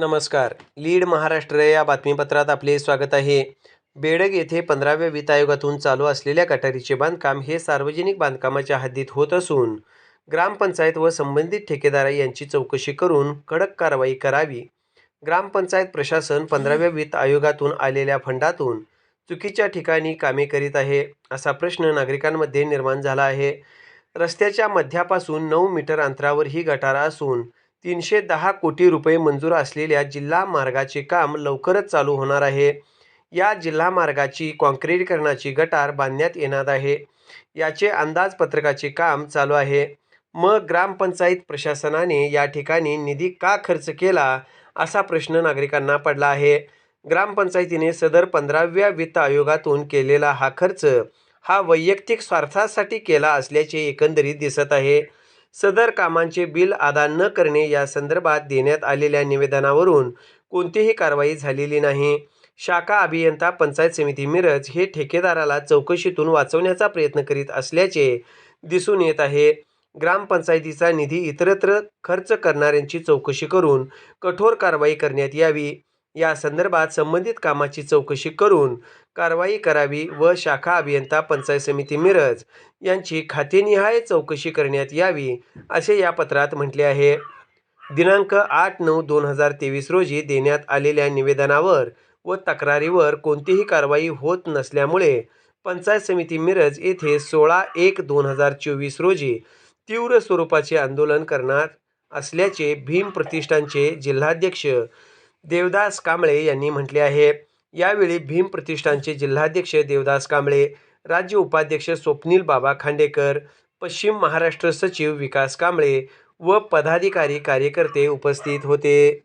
नमस्कार. लीड महाराष्ट्र या बातमीपत्रात आपले स्वागत आहे. बेडग येथे पंधराव्या वित्त आयोगातून चालू असलेल्या गटारीचे बांधकाम हे सार्वजनिक बांधकामाच्या हद्दीत होत असून ग्रामपंचायत व संबंधित ठेकेदार यांची चौकशी करून कडक कारवाई करावी. ग्रामपंचायत प्रशासन पंधराव्या वित्त आयोगातून आलेल्या फंडातून चुकीच्या ठिकाणी कामे करीत आहे असा प्रश्न नागरिकांमध्ये निर्माण झाला आहे. रस्त्याच्या मध्यापासून नऊ मीटर अंतरावर ही गटारा असून तीनशे दहा कोटी रुपये मंजूर असलेल्या जिल्हा मार्गाचे काम लवकरच चालू होणार आहे. या जिल्हा मार्गाची काँक्रिटीकरणाची गटार बांधण्यात येणार आहे. याचे अंदाजपत्रकाचे काम चालू आहे. मग ग्रामपंचायत प्रशासनाने या ठिकाणी निधी का खर्च केला असा प्रश्न नागरिकांना पडला आहे. ग्रामपंचायतीने सदर पंधराव्या वित्त आयोगातून केलेला हा खर्च हा वैयक्तिक स्वार्थासाठी केला असल्याचे एकंदरीत दिसत आहे. सदर कामांचे बिल अदा न करणे या संदर्भात देण्यात आलेल्या निवेदनावरून कोणतीही कारवाई झालेली नाही. शाखा अभियंता पंचायत समिती मिरज हे ठेकेदाराला चौकशीतून वाचवण्याचा प्रयत्न करीत असल्याचे दिसून येत आहे. ग्रामपंचायतीचा निधी इतरत्र खर्च करणाऱ्यांची चौकशी करून कठोर कारवाई करण्यात यावी. या संदर्भात संबंधित कामाची चौकशी करून कारवाई करावी व शाखा अभियंता पंचायत समिती मिरज यांची खातेनिहाय चौकशी करण्यात यावी असे या पत्रात म्हटले आहे. दिनांक आठ नऊ दोन हजार तेवीस रोजी देण्यात आलेल्या निवेदनावर व तक्रारीवर कोणतीही कारवाई होत नसल्यामुळे पंचायत समिती मिरज येथे सोळा एक दोन हजार चोवीस रोजी तीव्र स्वरूपाचे आंदोलन करणार असल्याचे भीम प्रतिष्ठानचे जिल्हाध्यक्ष देवदास कांबळे यांनी म्हटले आहे. यावेळी भीम प्रतिष्ठानचे जिल्हाध्यक्ष देवदास कांबळे राज्य उपाध्यक्ष स्वप्नील बाबा खांडेकर पश्चिम महाराष्ट्र सचिव विकास कांबळे व पदाधिकारी कार्यकर्ते उपस्थित होते.